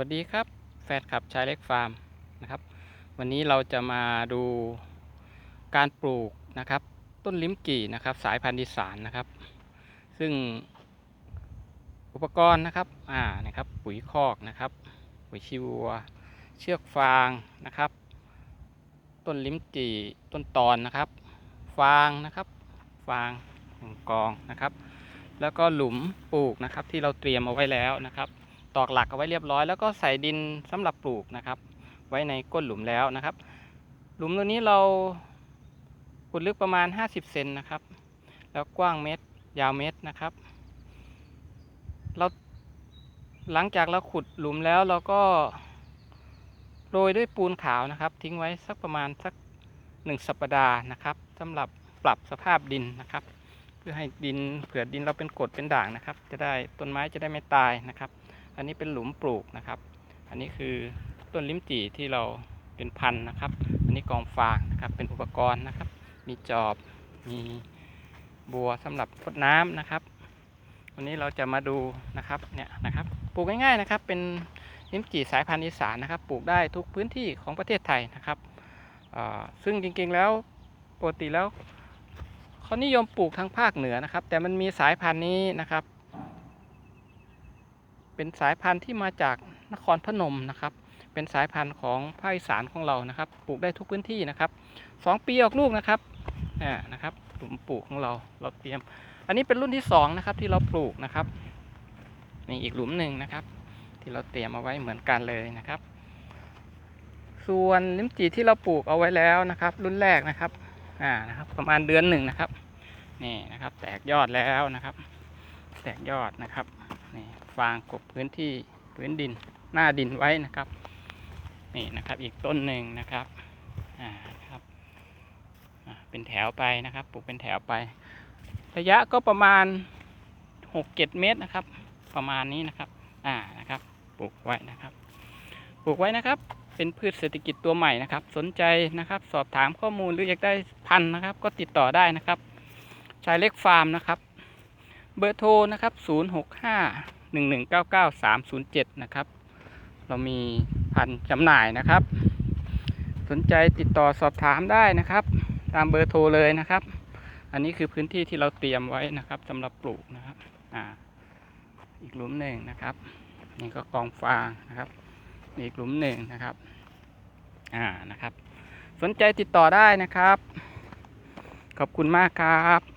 วัสดีครับ แฟนคลับชายเล็กฟาร์มนะครับ วันนี้เราจะมาดูการปลูกนะครับ ต้นลิ้มกี่นะครับ สายพันธุ์อีสานนะครับ ซึ่งอุปกรณ์นะครับอ่านะครับ ปุ๋ยคอกนะครับ ปุ๋ยชีวัว เชือกฟางนะครับ ต้นลิ้มจี่ต้นตอนนะครับ ฟางนะครับ ฟางหนึ่งกองนะครับ แล้วก็หลุมปลูกนะครับที่เราเตรียมเอาไว้แล้วนะครับ ตอกหลักเอาไว้เรียบร้อย แล้วก็ใส่ดินสำหรับปลูกนะครับ ไว้ในก้นหลุมแล้วนะครับ หลุมตัวนี้เราขุดลึกประมาณ 50 เซนนะครับ แล้วกว้างเมตร ยาวเมตรนะครับ เราหลังจากเราขุดหลุมแล้วเราก็โรยด้วยปูนขาวนะครับ ทิ้งไว้สักประมาณสักหนึ่งสัปดาห์นะครับสำหรับปรับสภาพดินนะครับ เพื่อให้ดินเผื่อดินเราเป็นกรดเป็นด่างนะครับ จะได้ต้นไม้จะได้ไม่ตายนะครับ อันนี้เป็นหลุมปลูกนะครับ อันนี้คือต้นลิ้มจี่ที่เราเป็นพันนะครับ อันนี้กองฟางนะครับ เป็นอุปกรณ์นะครับ มีจอบ มีบัวสำหรับพดน้ำนะครับ วันนี้เราจะมาดูนะครับ เนี่ยนะครับ ปลูกง่ายๆนะครับ เป็นลิ้มจี่สายพันธุ์อีสานนะครับ ปลูกได้ทุกพื้นที่ของประเทศไทยนะครับ ซึ่งจริงๆแล้วปกติแล้วเขานิยมปลูกทางภาคเหนือนะครับ แต่มันมีสายพันธุ์นี้นะครับ เป็นสายพันธุ์ที่มาจากนครพนมนะครับ เป็นสายพันธุ์ของภาคอีสานของเรานะครับ ปลูกได้ทุกพื้นที่นะครับสองปีออกลูกนะครับอ่านะครับหลุมปลูกของเราเราเตรียม อันนี้เป็นรุ่นที่สองนะครับที่เราปลูกนะครับนี่อีกหลุมหนึ่งนะครับ ที่เราเตรียมเอาไว้เหมือนกันเลยนะครับ ส่วนลิ้มจี่ที่เราปลูกเอาไว้แล้วนะครับ รุ่นแรกนะครับอ่านะครับ ประมาณเดือนหนึ่งนะครับนี่นะครับ แตกยอดแล้วนะครับ แตกยอดนะครับ นี่ฟางกบพื้นที่พื้นดินหน้าดินไว้นะครับ นี่นะครับอีกต้นหนึ่งนะครับอ่าครับอ่าเป็นแถวไปนะครับปลูกเป็นแถวไป ระยะก็ประมาณหกเจ็ดเมตรนะครับ ประมาณนี้นะครับอ่านะครับปลูกไว้นะครับ ปลูกไว้นะครับ เป็นพืชเศรษฐกิจตัวใหม่นะครับ สนใจนะครับ สอบถามข้อมูลหรืออยากได้พันธุ์นะครับ ก็ติดต่อได้นะครับชายเล็กฟาร์มนะครับ เบอร์โทรนะครับ 065 1199 307 นะครับ เรามีพันจำหน่ายนะครับ สนใจติดต่อสอบถามได้นะครับ ตามเบอร์โทรเลยนะครับ อันนี้คือพื้นที่ที่เราเตรียมไว้นะครับสำหรับปลูกนะครับอ่าอีกหลุมหนึ่งนะครับ นี่ก็กองฟางนะครับ อีกหลุมหนึ่งนะครับอ่านะครับ สนใจติดต่อได้นะครับ ขอบคุณมากครับ